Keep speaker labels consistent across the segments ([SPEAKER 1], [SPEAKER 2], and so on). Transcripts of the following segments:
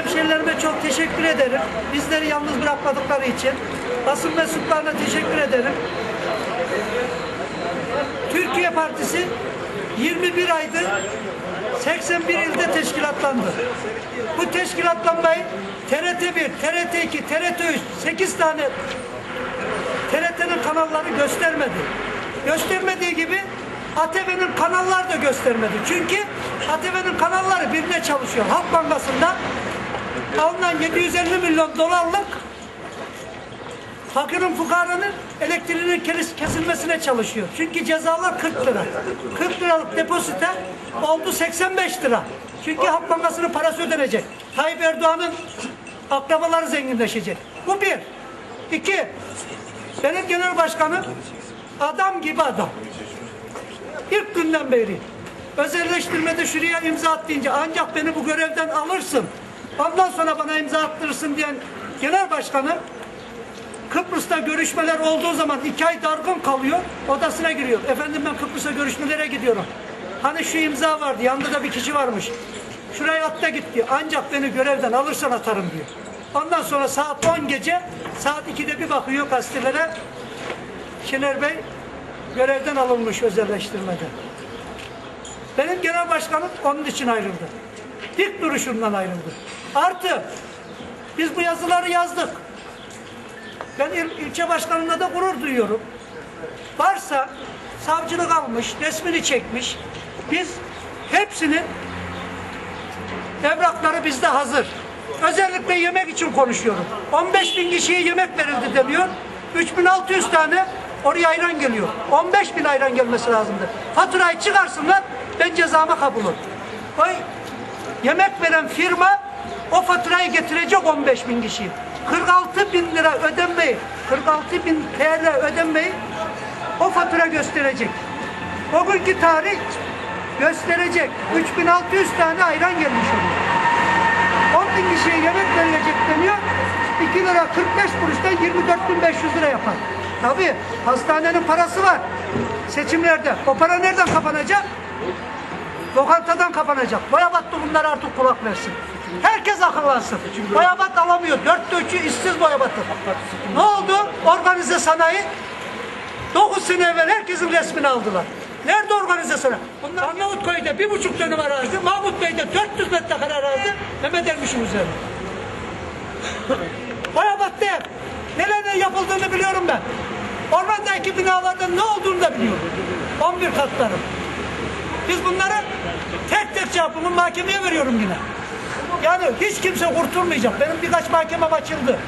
[SPEAKER 1] hemşehrilerime çok teşekkür ederim. Bizleri yalnız bırakmadıkları için. Basın mensuplarına teşekkür ederim. Türkiye Partisi 21 aydır 81 ilde teşkilatlandı. Bu teşkilatlanmayı TRT 1, TRT 2, TRT 3, 8 tane TRT'nin kanalları göstermedi. Göstermediği gibi ATV'nin kanalları da göstermedi. Çünkü ATV'nin kanalları birine çalışıyor. Halk Bankası'nda alınan 750 milyon dolarlık fakirin fukaranın elektriğinin kes- kesilmesine çalışıyor. Çünkü cezalar 40 lira. 40 liralık depozite oldu 85 lira. Çünkü Halk Bankası'nın parası ödenecek. Tayyip Erdoğan'ın akrabaları zenginleşecek. Bu bir. İki, benim genel başkanım adam gibi adam. İlk günden beri özelleştirmede şuraya imza at deyince ancak beni bu görevden alırsın. Ondan sonra bana imza attırırsın diyen genel başkanı Kıbrıs'ta görüşmeler olduğu zaman iki ay dargın kalıyor, odasına giriyor. Efendim ben Kıbrıs'a görüşmelere gidiyorum. Hani şu imza vardı, yanında da bir kişi varmış. Şuraya at da gitti. Ancak beni görevden alırsan atarım diyor. Ondan sonra saat 10 gece, saat 2'de bir bakıyor gazetelere. Şener Bey görevden alınmış özelleştirmede. Benim genel başkanım onun için ayrıldı. Dik duruşundan ayrıldı. Artı biz bu yazıları yazdık. Ben il, ilçe başkanımla da gurur duyuyorum. Varsa savcılık almış, resmini çekmiş. Biz hepsinin evrakları bizde hazır. Özellikle yemek için konuşuyorum. 15 bin kişiye yemek verildi deniyor. 3600 tane oraya ayran geliyor. 15 bin ayran gelmesi lazımdı. Faturayı çıkarsınlar, ben cezama kabul olurum. Vay, yemek veren firma o faturayı getirecek 15 bin kişiyi. 46 bin lira ödenmeyi, 46 bin TL ödenmeyi o fatura gösterecek. O tarih gösterecek. 3600 tane ayran gelmiş oluyor. 10 bin kişiye yemek verilecek deniyor. 2 lira 45 kuruştan 24.500 lira yapar. Tabii hastanenin parası var. Seçimlerde. O para nereden kapanacak? Lokantadan kapanacak. Boyabatlı bunlar artık kulak versin. Herkes akıllansın. Boyabat alamıyor. Dörtte üçü işsiz Boyabat'ın. Ne oldu? Organize sanayi 9 sene evvel herkesin resmini aldılar. Nerede organize sanayi? Bunlar Arnavutköy'de bir buçuk dönüm arazi, Mahmut Bey'de 400 metrekare arazi, Mehmet Ermiş'in üzerine. Boyabat'ta. Neler yapıldığını biliyorum ben. Ormandaki binalarda ne olduğunu da biliyorum. 11 katları. Biz bunları tek tek çarpımı mahkemeye veriyorum yine. Yani hiç kimse kurtulmayacak. Benim birkaç mahkemem açıldı.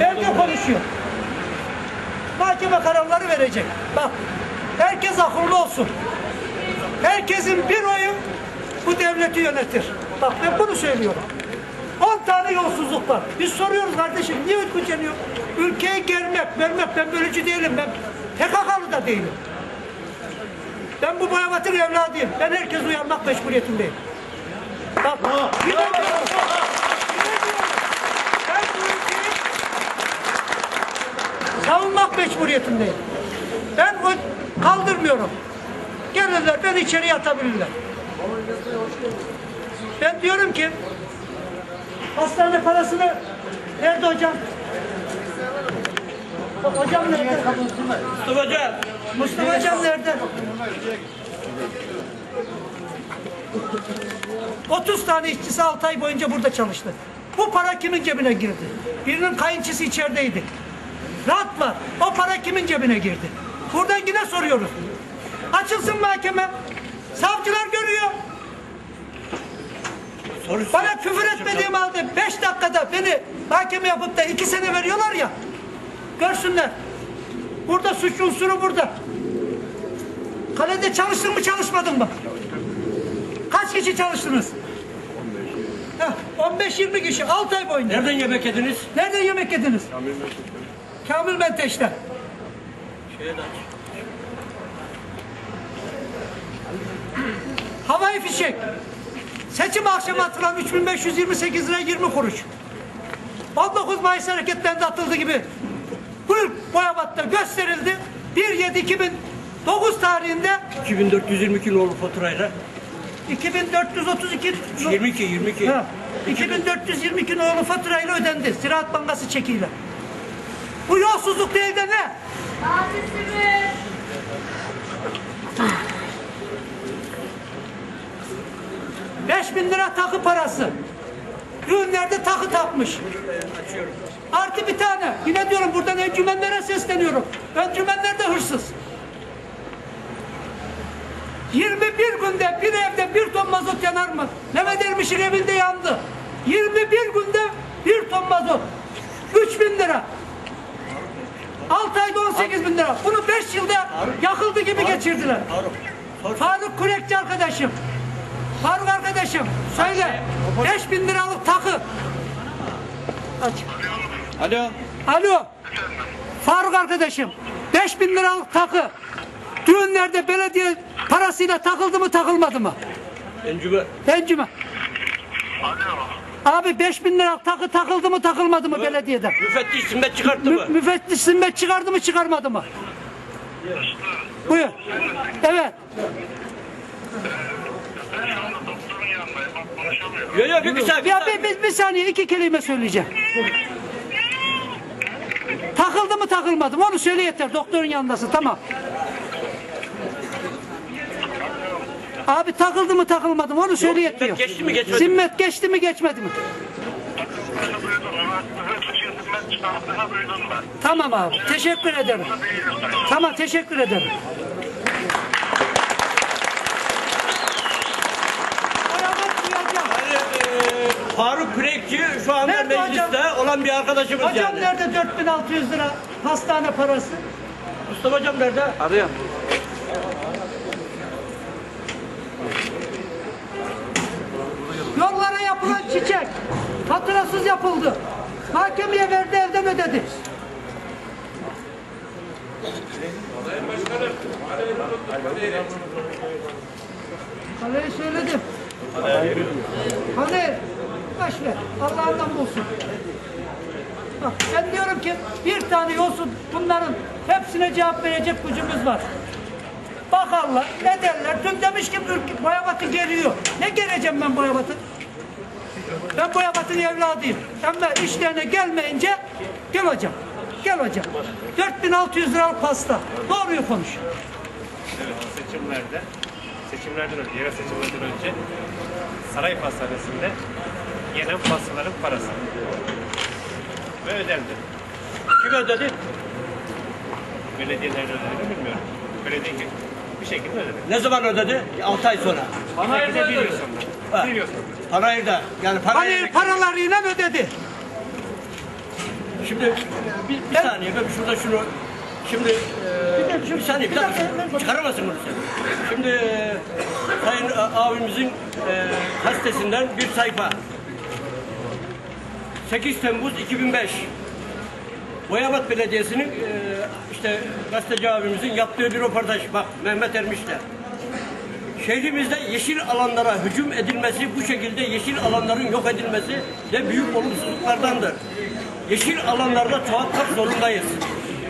[SPEAKER 1] Belge konuşuyor. Mahkeme kararları verecek. Bak, herkes akıllı olsun. Herkesin bir oyu bu devleti yönetir. Bak ben bunu söylüyorum. 10 tane yolsuzluk var. Biz soruyoruz kardeşim niye ülkeceniyor? Ülkeye gelmek, vermek ben bölücü değilim. Ben PKK'lı da değilim. Ben bu boyabatın evladıyım. Ben herkes uyanmak mecburiyetindeyim. Bak, bir de ben bu ülkeyi savunmak mecburiyetindeyim. Ben o kaldırmıyorum. Gelirler, ben içeriye atabilirler. Ben diyorum ki, hastane parasını nerede hocam? Hocam nerede?
[SPEAKER 2] Mustafa Hocam.
[SPEAKER 1] Mustafa hocam nerede? 30 tane işçisi 6 ay boyunca burada çalıştı. Bu para kimin cebine girdi? Birinin kayınçısı içerideydi. Rahat var. O para kimin cebine girdi? Buradan yine soruyoruz. Açılsın mahkeme. Savcılar görüyor. Bana küfür etmediğim halde 5 dakikada beni mahkeme yapıp da 2 sene veriyorlar ya. Görsünler. Burada suç unsuru burada. Kalede çalıştın mı çalışmadın mı? Kaç kişi çalıştınız? Heh, 15-20 kişi 6 ay boyunca.
[SPEAKER 2] Nereden yemek yediniz?
[SPEAKER 1] Nerede yemek yediniz? Kamil Menteş'te. Havai fişek. Seçim akşamı atılan 3528 lira 20 kuruş. 19 Mayıs hareketlerinde atıldı gibi. Bu Boyabat'ta gösterildi. 1-7-2009 tarihinde
[SPEAKER 2] 2422 nolu faturayla.
[SPEAKER 1] 2432
[SPEAKER 2] 22, 22.
[SPEAKER 1] Ha, 2422 nolu faturayla ödendi. Ziraat Bankası çekiyle. Bu yolsuzluk değil de ne? Beş bin lira takı parası. Düğünlerde takı takmış. Artı bir tane. Yine diyorum buradan encümenlere sesleniyorum. Encümenler de hırsız. 21 günde bir evde bir ton mazot yanar mı? Mehmet Ermiş'in evinde yandı. 21 günde bir ton mazot. 3 bin lira. 6 ayda 18 bin lira. Bunu 5 yılda yakıldı gibi geçirdiler. Faruk Kurekçi arkadaşım. Faruk arkadaşım söyle. 5 bin liralık takı. Aç.
[SPEAKER 2] Alo.
[SPEAKER 1] Alo. Faruk arkadaşım. 5 bin liralık takı. Düğünlerde belediye parasıyla takıldı mı takılmadı mı?
[SPEAKER 2] Encüme.
[SPEAKER 1] Encüme. Abi 5 bin liralık takı takıldı mı takılmadı mı belediyede?
[SPEAKER 2] Müfettiş simmet çıkarttı
[SPEAKER 1] Mü,
[SPEAKER 2] mı?
[SPEAKER 1] müfettiş zimmet çıkardı mı çıkarmadı mı? Buyur. Evet.
[SPEAKER 2] Yok yok bir, bir saniye. Bir
[SPEAKER 1] Ya bir, bir, bir saniye iki kelime söyleyeceğim. Takıldı mı takılmadı mı onu söyle yeter doktorun yanındasın tamam. Abi takıldı mı takılmadı mı onu söyle
[SPEAKER 2] zimmet
[SPEAKER 1] yetiyor.
[SPEAKER 2] geçti mi, geçmedi?
[SPEAKER 1] Zimmet geçti mi geçmedi mi? Tamam abi teşekkür ederim. Tamam teşekkür ederim.
[SPEAKER 2] Faruk Kürekçi şu anda
[SPEAKER 1] Nerede
[SPEAKER 2] mecliste
[SPEAKER 1] hocam?
[SPEAKER 2] olan bir arkadaşımız
[SPEAKER 1] Hocam
[SPEAKER 2] yani.
[SPEAKER 1] nerede 4600 lira hastane parası?
[SPEAKER 2] Mustafa hocam nerede? Arıyor.
[SPEAKER 1] Yollara yapılan çiçek faturasız yapıldı. Mahkemeye verdi evden ödedi. Allah'ından bulsun. Ben diyorum ki bir tane yolsun bunların hepsine cevap verecek gücümüz var. Bakarlar, ne derler? Dün demiş ki Boyabat'ı geliyor. Ne geleceğim ben Boyabat'ı? Ben Boyabat'ın evladıyım. Ama işlerine gelmeyince gel hocam. Gel hocam. 4600 liralık pasta. Doğruyu konuş.
[SPEAKER 3] Evet, seçimlerde, seçimlerden önce, yerel seçimlerden önce saray pastanesinde yenen pastaların parası. Ve ödendi.
[SPEAKER 2] Kim ödedi?
[SPEAKER 3] Belediyeler ödediğini bilmiyorum. Belediye bir şekilde ödedi.
[SPEAKER 2] Ne zaman ödedi? 6 ay sonra.
[SPEAKER 3] De bir yıl sonra. Bir yıl sonra.
[SPEAKER 2] Yani
[SPEAKER 1] Hani
[SPEAKER 2] parayla.
[SPEAKER 1] paralarıyla ödedi.
[SPEAKER 2] Şimdi bir, bir saniye ben şurada şunu şimdi eee, bir saniye bir dakika çıkaramazsın bunu sen. Şimdi eee, Sayın e, abimizin eee gazetesinden bir sayfa. 8 Temmuz 2005 Boyabat Belediyesi'nin eee, işte gazeteci abimizin yaptığı bir röportaj. Bak Mehmet Ermiş'te. Şehrimizde yeşil alanlara hücum edilmesi, bu şekilde yeşil alanların yok edilmesi de büyük olumsuzluklardandır. Yeşil alanlarda çoğaltmak zorundayız.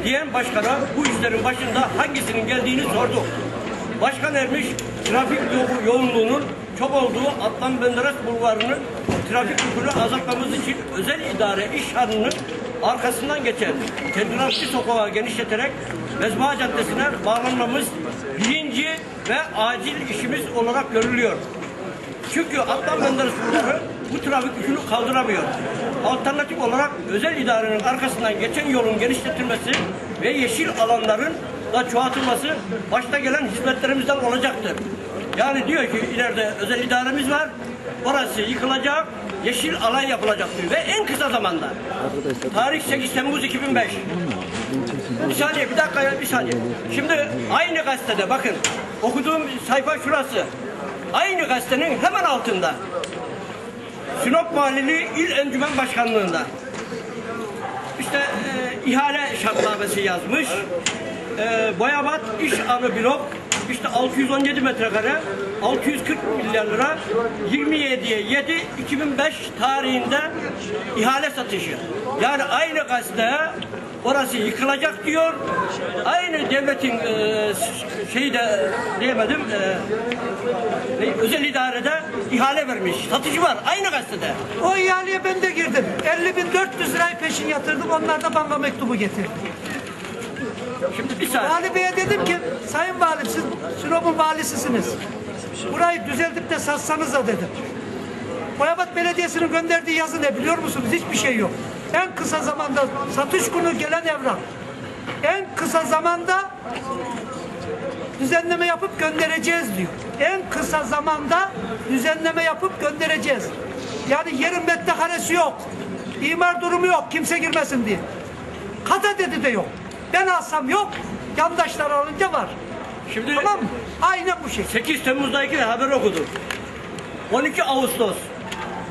[SPEAKER 2] Diyen başkana bu işlerin başında hangisinin geldiğini sorduk. Başkan Ermiş, trafik yo- yoğunluğunun çok olduğu Atlan Menderes Bulvarı'nın trafik yükünü azaltmamız için özel idare iş hanının arkasından geçen Telgrafçı Sokağı genişleterek Mezba Caddesi'ne bağlanmamız birinci ve acil işimiz olarak görülüyor. Çünkü Atlan Menderes bu trafik yükünü kaldıramıyor. Alternatif olarak özel idarenin arkasından geçen yolun genişletilmesi ve yeşil alanların da çoğaltılması başta gelen hizmetlerimizden olacaktır. Yani diyor ki ileride özel idaremiz var. Orası yıkılacak, yeşil alan yapılacak diyor. Ve en kısa zamanda. Tarih 8 Temmuz 2005. Bir saniye, bir dakika ya, bir saniye. Şimdi aynı gazetede bakın, okuduğum sayfa şurası. Aynı gazetenin hemen altında. Sinop Valiliği İl Encümen Başkanlığı'nda. İşte e, ihale şartnamesi yazmış. E, Boyabat İş Anı Blok işte 617 metrekare 640 milyar lira 27'ye 7 2005 tarihinde ihale satışı. Yani aynı gazete orası yıkılacak diyor. Aynı devletin e, şeyi de diyemedim e, özel idarede ihale vermiş. Satıcı var aynı gazetede.
[SPEAKER 1] O ihaleye ben de girdim. 50.400 lirayı peşin yatırdım. Onlar da banka mektubu getirdi.
[SPEAKER 2] Şimdi bir saniye.
[SPEAKER 1] Vali Bey'e dedim ki Sayın Valim siz Sinop'un valisisiniz. Burayı düzeltip de satsanıza dedim. Boyabat Belediyesi'nin gönderdiği yazı ne biliyor musunuz? Hiçbir şey yok. En kısa zamanda satış günü gelen evrak. En kısa zamanda düzenleme yapıp göndereceğiz diyor. En kısa zamanda düzenleme yapıp göndereceğiz. Yani yerin metrekaresi yok. İmar durumu yok. Kimse girmesin diye. Kata dedi de yok. Ben alsam yok. Yandaşlar alınca var.
[SPEAKER 2] Şimdi
[SPEAKER 1] Tamam mı? Aynen bu şey.
[SPEAKER 2] 8 Temmuz'daki haber okudum. 12 Ağustos.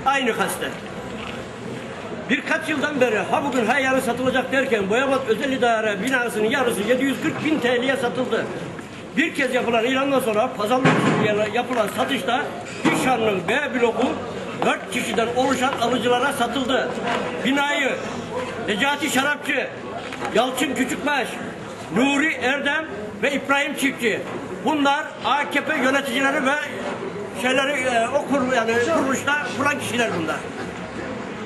[SPEAKER 2] Aynı gazete. Birkaç yıldan beri ha bugün ha yarın satılacak derken Boyabat Özel İdare binasının yarısı 740 bin TL'ye satıldı. Bir kez yapılan ilandan sonra pazarlık yapılan satışta Gülşan'ın B bloku 4 kişiden oluşan alıcılara satıldı. Binayı Necati Şarapçı, Yalçın Küçükbaş, Nuri Erdem ve İbrahim Çiftçi. Bunlar AKP yöneticileri ve şeyleri e, o kur, yani kuruluşta kuran kişiler bunlar.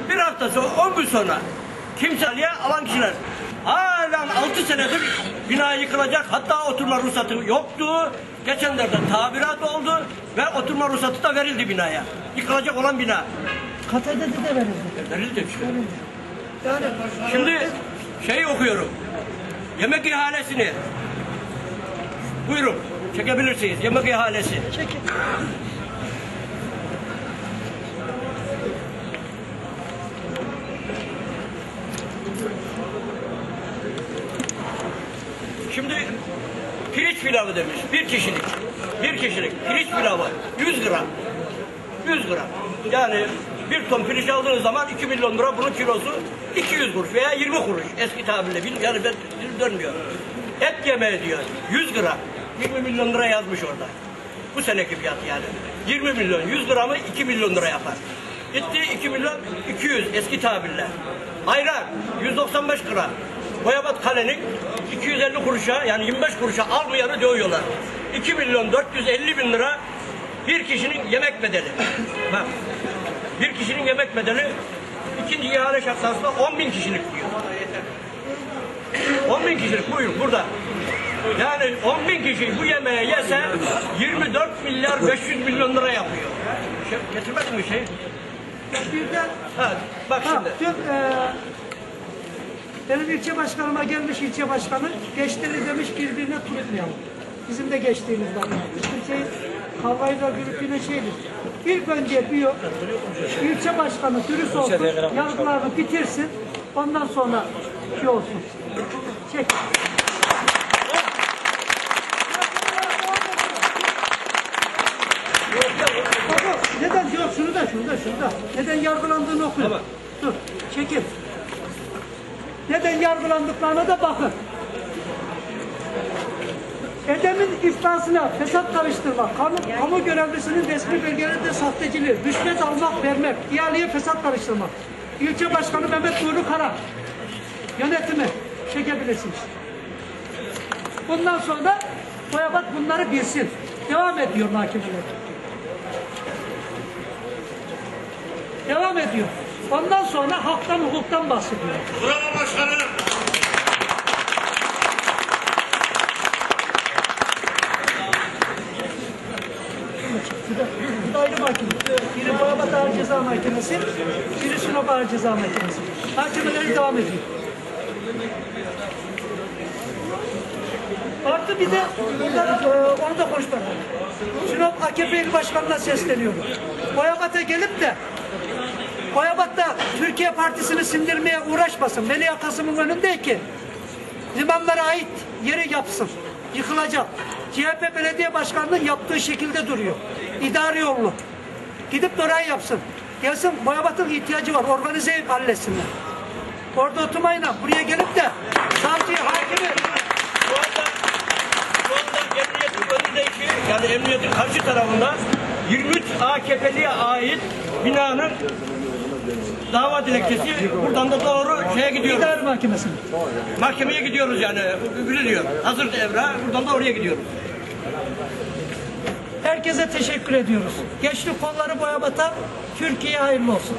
[SPEAKER 2] Bir hafta sonra, 10 gün sonra kimseliğe alan kişiler. Halen 6 senedir bina yıkılacak. Hatta oturma ruhsatı yoktu. Geçenlerde tabirat oldu ve oturma ruhsatı da verildi binaya. Yıkılacak olan bina.
[SPEAKER 1] Kata dedi de verildi.
[SPEAKER 2] Verildi işte.
[SPEAKER 1] Yani
[SPEAKER 2] Şimdi şeyi okuyorum. Yemek ihalesini. Buyurun. Çekebilirsiniz. Yemek ihalesi.
[SPEAKER 1] çekin.
[SPEAKER 2] Şimdi pirinç pilavı demiş. Bir kişilik. Bir kişilik. Pirinç pilavı. 100 gram. 100 gram. Yani bir ton pirinç aldığınız zaman 2 milyon lira bunun kilosu 200 kuruş veya 20 kuruş eski tabirle. Yani ben dilim dönmüyor. Et yemeği diyor. 100 gram. 20 milyon lira yazmış orada. Bu seneki fiyat yani. 20 milyon. 100 gramı 2 milyon lira yapar. Gitti 2 milyon 200 eski tabirle. Ayran 195 gram. Boyabat kalenin 250 kuruşa yani 25 kuruşa almayanı dövüyorlar. 2 milyon 450 bin lira bir kişinin yemek bedeli. Bak bir kişinin yemek bedeli ikinci ihale şartlarında 10 bin kişilik diyor. 10 bin kişilik buyurun burada. Yani 10 bin kişi bu yemeği yese 24 milyar 500 milyon lira yapıyor. Şey, getirmek mi şey?
[SPEAKER 1] Bir de
[SPEAKER 2] Ha, bak
[SPEAKER 1] ha,
[SPEAKER 2] şimdi.
[SPEAKER 1] dün e, benim ilçe başkanıma gelmiş ilçe başkanı geçtiğini demiş birbirine tutmayalım. Bizim de geçtiğimiz var. Şey kavgayla gürültüyle şeydir. İlk önce diyor ilçe başkanı dürüst olsun, yargılarını bitirsin. Ondan sonra şey olsun. Çek. Baba, neden diyor şunu da şunu da şunu da. Neden yargılandığını okuyun.
[SPEAKER 2] Tamam.
[SPEAKER 1] Dur çekil. Neden yargılandıklarına da bakın. Edemin iflasına fesat karıştırmak, kamu, kamu görevlisinin resmi belgelerinde sahteciliği, rüşvet almak, vermek, ihaleye fesat karıştırmak. İlçe Başkanı Mehmet Nuri Kara, yönetimi çekebilirsiniz. Bundan sonra Boyabat bunları bilsin. Devam ediyor mahkemeler. Devam ediyor. Ondan sonra haktan hukuktan bahsediyor.
[SPEAKER 2] Bravo başkanım.
[SPEAKER 1] Ayrı mahkeme. Biri Boyabat Ağır Ceza Mahkemesi, biri Sinop Ağır Ceza Mahkemesi. Mahkemeleri devam ediyor. Artı bir de burada e, onu da konuşmak. Sinop AKP İl Başkanı'na sesleniyorum. Boyabat'a gelip de Boyabat'ta Türkiye Partisi'ni sindirmeye uğraşmasın. Veli Akasım'ın önündeyken limanlara ait yeri yapsın. Yıkılacak. CHP belediye başkanının yaptığı şekilde duruyor. İdari yollu. Gidip orayı yapsın. Gelsin Boyabat'ın ihtiyacı var. Organize halletsinler. Orada oturmayın. Buraya gelip de savcıyı, hakimi
[SPEAKER 2] Şu anda, şu anda önündeki yani emniyetin karşı tarafında 23 AKP'liye ait binanın dava dilekçesi buradan da doğru şeye gidiyoruz.
[SPEAKER 1] İdare Mahkemesi'ne.
[SPEAKER 2] Mahkemeye gidiyoruz yani. Biliniyor. Hazır evra. Buradan da oraya gidiyoruz.
[SPEAKER 1] Herkese teşekkür ediyoruz. Gençlik kolları boya batan Türkiye hayırlı olsun.